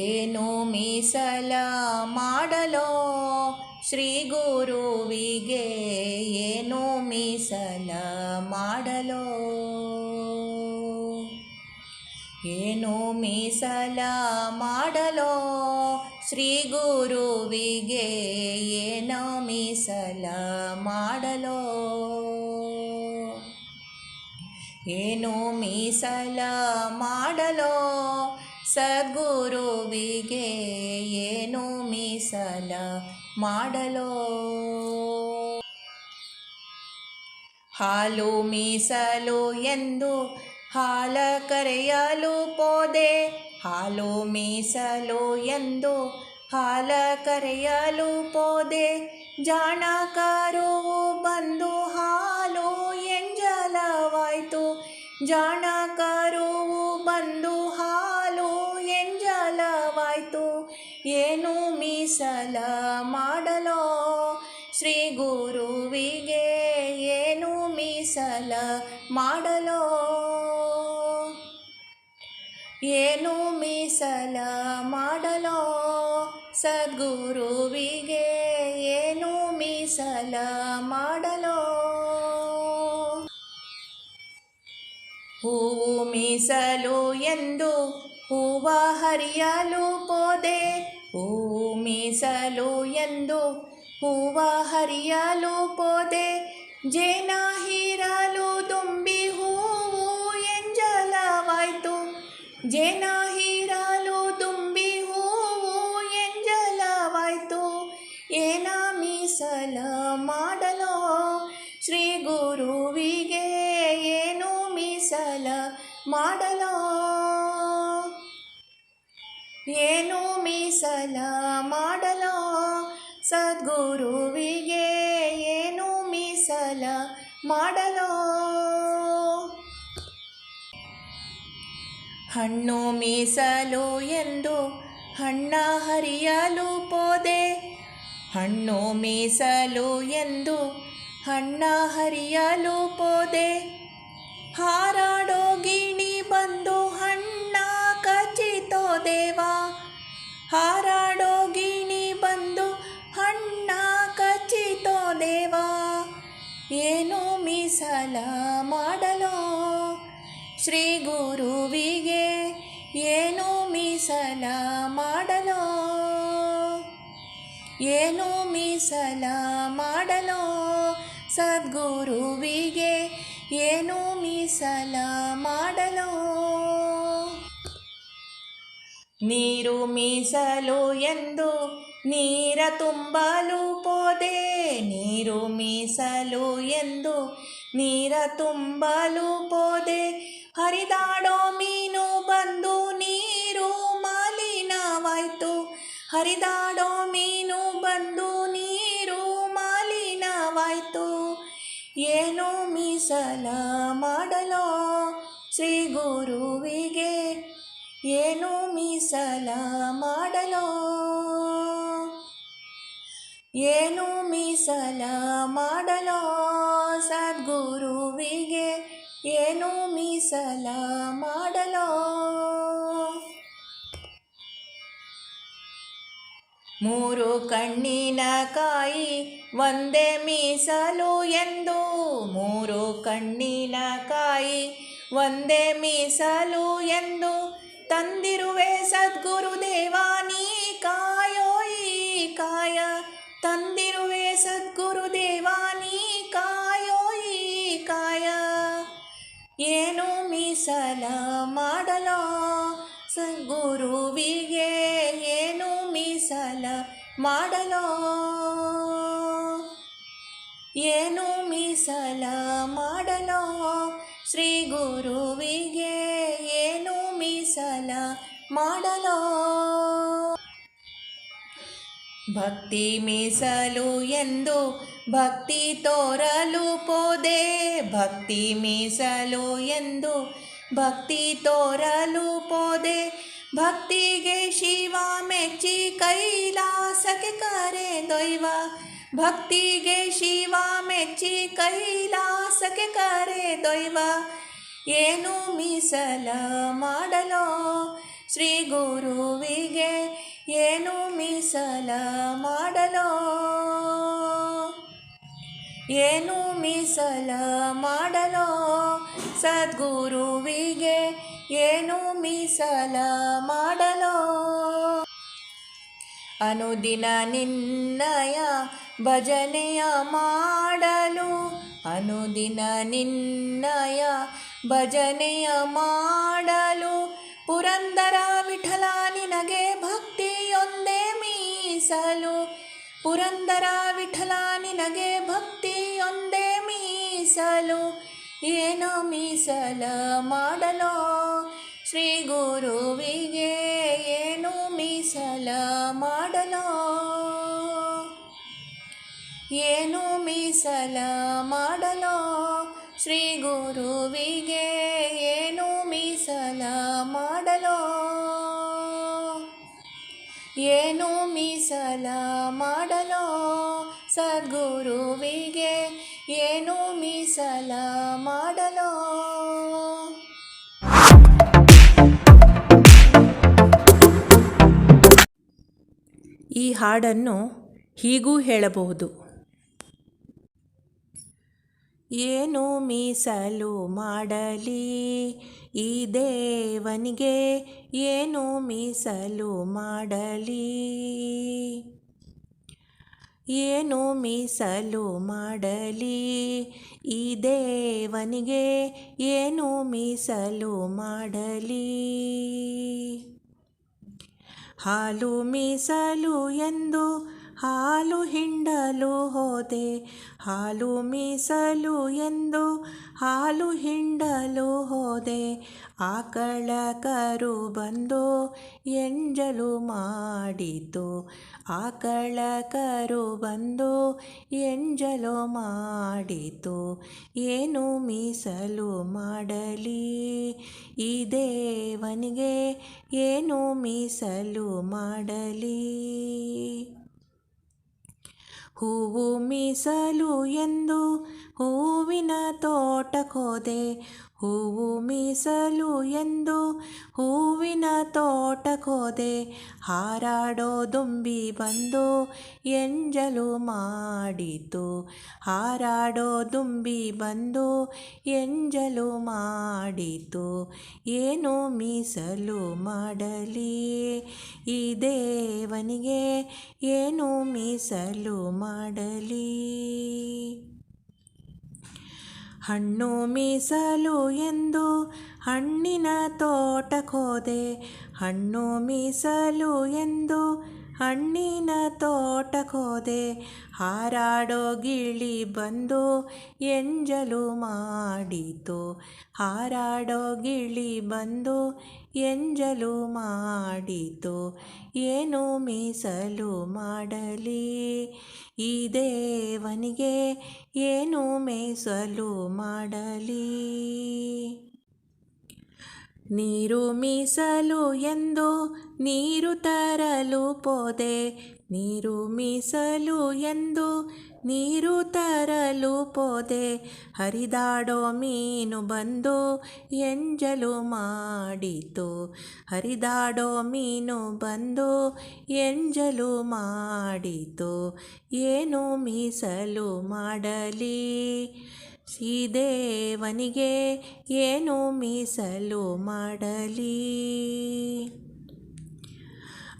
ಏನು ಮೀಸಲ ಮಾಡಲೋ? ಶ್ರೀ ಗುರುವಿಗೆ ಏನು ಮೀಸಲ ಮಾಡಲೋ? ಏನು ಮೀಸಲ ಮಾಡಲೋ? ಶ್ರೀ ಗುರುವಿಗೆ ಏನೋ ಮೀಸಲ ಮಾಡಲೋ? ಏನು ಮೀಸಲ ಮಾಡಲೋ? ಸದ್ಗುರುವಿಗೆ ಏನು ಮೀಸಲ ಮಾಡಲೋ? ಹಾಲು ಮೀಸಲು ಎಂದು ಹಾಲ ಕರೆಯಲು ಪೋದೆ. ಹಾಲು ಮೀಸಲು ಎಂದು ಹಾಲ ಕರೆಯಲು ಪೋದೆ. ಜಾಣಕಾರು ಬಂದು ಹಾಲು ಎಂಜಲವಾಯಿತು. ಜಾಣಕರುವು ಮೀಸಲ ಮಾಡಲೋ? ಶ್ರೀ ಗುರುವಿಗೆ ಏನು ಮೀಸಲ ಮಾಡಲೋ? ಏನು ಮೀಸಲ ಮಾಡಲೋ? ಸದ್ಗುರುವಿಗೆ ಏನು ಮೀಸಲ ಮಾಡಲೋ? ಹೂವು ಮೀಸಲು ಎಂದು ಹೂವ ಹರಿಯಲು ಪೋದೆ ಹೂವು ಮೀಸಲು ಎಂದು ಹೂವ ಹರಿಯಲು ಪೋದೆ ಜೇನ ಹೀರಲು ತುಂಬಿ ಹೂವು ಎಂಜಲವಾಯಿತು. ಜೇನ ಸದ್ಗುರುವಿಗೆ ಏನು ಮೀಸಲ ಮಾಡಲೋ? ಹಣ್ಣು ಮೀಸಲು ಎಂದು ಹಣ್ಣ ಹರಿಯಲು ಪೋದೆ. ಹಣ್ಣು ಮೀಸಲು ಎಂದು ಹಣ್ಣ ಹರಿಯಲು ಪೋದೆ. ಹಾರಾಡೋ ಮಾಡಲೋ? ಶ್ರೀ ಗುರುವಿಗೆ ಏನು ಮೀಸಲ ಮಾಡಲೋ? ಏನು ಮೀಸಲ ಮಾಡಲೋ? ಸದ್ಗುರುವಿಗೆ ಏನು ಮೀಸಲ ಮಾಡಲೋ? ನೀರು ಮೀಸಲು ಎಂದು ನೀರ ತುಂಬಲು ಪೋದೆ, ನೀರು ಮೀಸಲು ಎಂದು. ನೀರ ತುಂಬಲು ಪೋದೆ, ಹರಿದಾಡೋ ಮೀನು ಬಂದು ನೀರು ಮಾಲಿನವಾಯಿತು. ಹರಿದಾಡೋ ಮೀನು ಬಂದು ನೀರು ಮಾಲಿನವಾಯಿತು. ಏನು ಮೀಸಲ ಮಾಡಲೋ ಶ್ರೀ ಗುರುವಿಗೆ? ಏನು ಮೀಸಲ ಏನು ಮೀಸಲ ಮಾಡಲೋ ಸದ್ಗುರುವಿಗೆ? ಏನು ಮೀಸಲ ಮಾಡಲೋ? ಮೂರು ಕಣ್ಣಿನ ಕಾಯಿ ಒಂದೇ ಮೀಸಲು ಎಂದು. ಮೂರು ಕಣ್ಣಿನ ಕಾಯಿ ಒಂದೇ ಮೀಸಲು ಎಂದು ತಂದಿರುವೆ ಸದ್ಗುರುದೇವ. ಮೀಸಲ ಮಾಡಲೋ. ಸದ್ಗುರುವಿಗೆ ಏನು ಮೀಸಲ ಮಾಡಲೋ? ಏನು ಮೀಸಲ ಮಾಡಲೋ? ಶ್ರೀ ಗುರುವಿಗೆ ಏನು ಮೀಸಲ ಮಾಡಲೋ? ಭಕ್ತಿ ಮೀಸಲು ಎಂದು ಭಕ್ತಿ ತೋರಲು ಪೋದೆ. ಭಕ್ತಿ ಮೀಸಲು ಎಂದು ಭಕ್ತಿ ತೋರಲು ಪೋದೆ. ಭಕ್ತಿಗೆ ಶಿವ ಮೆಚ್ಚಿ ಕೈಲಾಸಕ್ಕೆ ಕರೆದೊಯ್ವ ಭಕ್ತಿಗೆ ಶಿವ ಮೆಚ್ಚಿ ಕೈಲಾಸಕ್ಕೆ ಕರೆದೊಯ್ವ ಏನು ಮೀಸಲ ಮಾಡಲೋ ಶ್ರೀ ಗುರುವಿಗೆ? ಏನು ಮೀಸಲ ಮಾಡಲೋ? ಏನು ಮೀಸಲ ಮಾಡಲೋ ಸದ್ಗುರುವಿಗೆ? ಏನು ಮೀಸಲ ಮಾಡಲೋ? ಅನುದಿನ ನಿನ್ನಯ ಭಜನೆಯ ಮಾಡಲು, ಅನುದಿನ ನಿನ್ನಯ ಭಜನೆಯ ಮಾಡಲು, ಪುರಂದರ ವಿಠಲ ನಿನಗೆ ಭಕ್ತಿಯೊಂದೇ ಮೀಸಲು, ಪುರಂದರ ವಿಠಲ ನಿನಗೆ ಭಕ್ತಿಯೊಂದೇ ಮೀಸಲು, ಏನು ಮೀಸಲ ಮಾಡಲೋ? ಶ್ರೀ ಗುರುವಿಗೆ ಏನು ಮೀಸಲ ಮಾಡಲೋ? ಏನು ಮೀಸಲ ಮಾಡಲೋ? ಶ್ರೀ ಗುರುವಿಗೆ ಏನು ಮೀಸಲ ಮಾಡಲೋ? ಏನು ಮೀಸಲ ಮಾಡಲೋ? ಸದ್ಗುರುವಿಗೆ ಏನು ಮೀಸಲ ಮಾಡಲೋ? ಈ ಹಾಡನ್ನು ಹೀಗೂ ಹೇಳಬಹುದು. ಏನು ಮೀಸಲು ಮಾಡಲಿ ಈ ದೇವನಿಗೆ? ಏನು ಮೀಸಲು ಮಾಡಲಿ? ಏನು ಮೀಸಲು ಮಾಡಲಿ? ಈ ದೇವನಿಗೆ ಏನು ಮೀಸಲು ಮಾಡಲಿ? ಹಾಲು ಮೀಸಲು ಎಂದು ಹಾಲು ಹಿಂಡಲು ಹೋದೆ, ಹಾಲು ಮೀಸಲು ಎಂದು ಹಾಲು ಹಿಂಡಲು ಹೋದೆ. ಆಕಳ ಕರು ಬಂದು ಎಂಜಲು ಮಾಡಿತು ಆಕಳ ಕರು ಬಂದು ಎಂಜಲು ಮಾಡಿತು. ಏನು ಮೀಸಲು ಮಾಡಲಿ, ಈ ದೇವನಿಗೆ ಏನು ಮೀಸಲು ಮಾಡಲಿ? ಹೂವು ಮೀಸಲು ಎಂದು ಹೂವಿನ ತೋಟಕ್ಕೋದೆ ಹೂವು ಮೀಸಲು ಎಂದು ಹೂವಿನ ತೋಟಕ್ಕೋದೆ ಹಾರಾಡೋ ದುಂಬಿ ಬಂದು ಎಂಜಲು ಮಾಡಿತು. ಹಾರಾಡೋ ದುಂಬಿ ಬಂದು ಎಂಜಲು ಮಾಡಿತು. ಏನು ಮೀಸಲು ಮಾಡಲಿ? ಈ ದೇವನಿಗೆ ಏನು ಮೀಸಲು ಮಾಡಲಿ? ಹಣ್ಣು ಮೀಸಲು ಎಂದು ಹಣ್ಣಿನ ತೋಟಕ್ಕೋದೆ ಹಣ್ಣು ಮೀಸಲು ಎಂದು ಹಣ್ಣಿನ ತೋಟಕ್ಕೋದೆ ಹಾರಾಡೋ ಗಿಳಿ ಬಂದು ಎಂಜಲು ಮಾಡಿತು. ಹಾರಾಡೋ ಗಿಳಿ ಬಂದು ಎಂಜಲು ಮಾಡಿತು. ಏನು ಮೀಸಲು ಮಾಡಲಿ? ಈ ದೇವನಿಗೆ ಏನು ಮೀಸಲು ಮಾಡಲಿ? ನೀರು ಮೀಸಲು ಎಂದು ನೀರು ತರಲು ಪೋದೆ. ನೀರು ಮೀಸಲು ಎಂದು ನೀರು ತರಲು ಪೋದೆ. ಹರಿದಾಡೋ ಮೀನು ಬಂದು ಎಂಜಲು ಮಾಡಿತು. ಹರಿದಾಡೋ ಮೀನು ಬಂದು ಎಂಜಲು ಮಾಡಿತು. ಏನು ಮೀಸಲು ಮಾಡಲಿ? ಈ ದೇವನಿಗೆ ಏನು ಮೀಸಲು ಮಾಡಲಿ?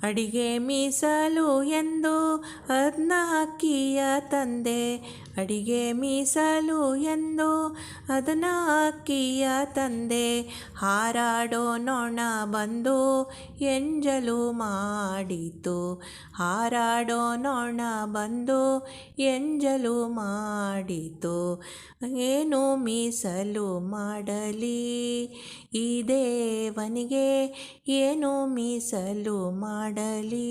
ಅಡಿಗೆ ಮೀಸಲು ಎಂದು ಅದ್ನ ಅಕ್ಕಿಯ ತಂದೆ ಅಡಿಗೆ ಮೀಸಲು ಎಂದು ಅದನ್ನ ಅಕ್ಕಿಯ ತಂದೆ, ಹಾರಾಡೋ ನೊಣ ಬಂದು ಎಂಜಲು ಮಾಡಿತು. ಹಾರಾಡೋ ನೊಣ ಬಂದು ಎಂಜಲು ಮಾಡಿತು. ಏನು ಮೀಸಲು ಮಾಡಲಿ? ಈ ದೇವನಿಗೆ ಏನು ಮೀಸಲು ಮಾಡಲಿ?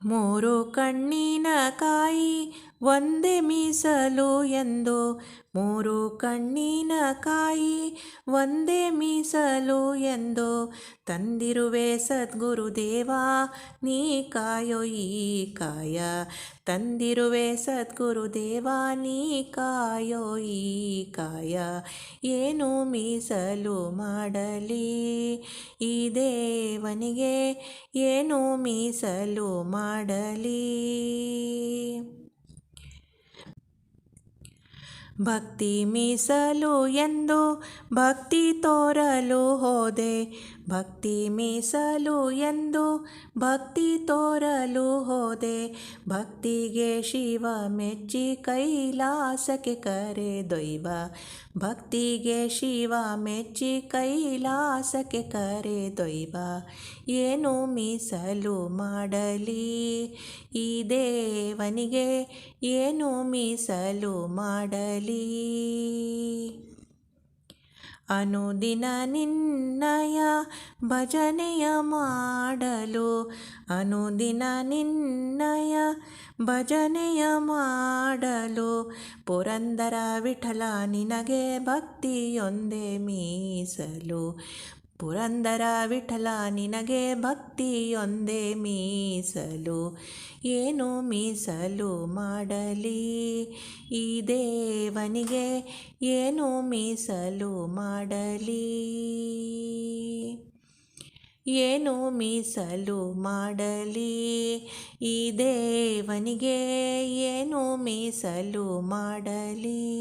ಮೂರು ಕಣ್ಣಿನ ಕಾಯಿ ಒಂದೇ ಮೀಸಲು ಎಂದು ಮೂರು ಕಣ್ಣಿನ ಕಾಯಿ, ಒಂದೇ ಮೀಸಲು ಎಂದು ತಂದಿರುವೆ ಸದ್ಗುರುದೇವ ನೀ ಕಾಯೋ ಈ ಕಾಯ. ತಂದಿರುವೆ ಸದ್ಗುರುದೇವ ನೀ ಕಾಯೋ ಈ ಕಾಯ. ಏನು ಮೀಸಲು ಮಾಡಲಿ ಈ ದೇವನಿಗೆ, ಏನು ಮೀಸಲು ಮಾಡಲಿ? ಭಕ್ತಿ ಮೀಸಲು ಎಂದು ಭಕ್ತಿ ತೋರಲು ಹೋದೆ. ಭಕ್ತಿ ಮೀಸಲು ಎಂದು ಭಕ್ತಿ ತೋರಲು ಹೋದೆ. ಭಕ್ತಿಗೆ ಶಿವ ಮೆಚ್ಚಿ ಕೈಲಾಸಕ್ಕೆ ಕರೆದೊಯ್ವ ಭಕ್ತಿಗೆ ಶಿವ ಮೆಚ್ಚಿ ಕೈಲಾಸಕ್ಕೆ ಕರೆದೊಯ್ವ ಏನು ಮೀಸಲು ಮಾಡಲಿ ಈ ದೇವನಿಗೆ? ಏನು ಮೀಸಲು ಮಾಡಲಿ? ಅನುದಿನ ನಿನ್ನಯ ಭಜನೆಯ ಮಾಡಲು ಅನುದಿನ ನಿನ್ನಯ ಭಜನೆಯ ಮಾಡಲು ಪುರಂದರ ವಿಠಲ ನಿನಗೆ ಭಕ್ತಿಯೊಂದೇ ಮೀಸಲು ಪುರಂದರ ವಿಠಲ ನಿನಗೆ ಭಕ್ತಿಯೊಂದೇ ಮೀಸಲು, ಏನು ಮೀಸಲು ಮಾಡಲಿ? ಈ ದೇವನಿಗೆ ಏನು ಮೀಸಲು ಮಾಡಲಿ? ಏನು ಮೀಸಲು ಮಾಡಲಿ? ಈ ದೇವನಿಗೆ ಏನು ಮೀಸಲು ಮಾಡಲಿ?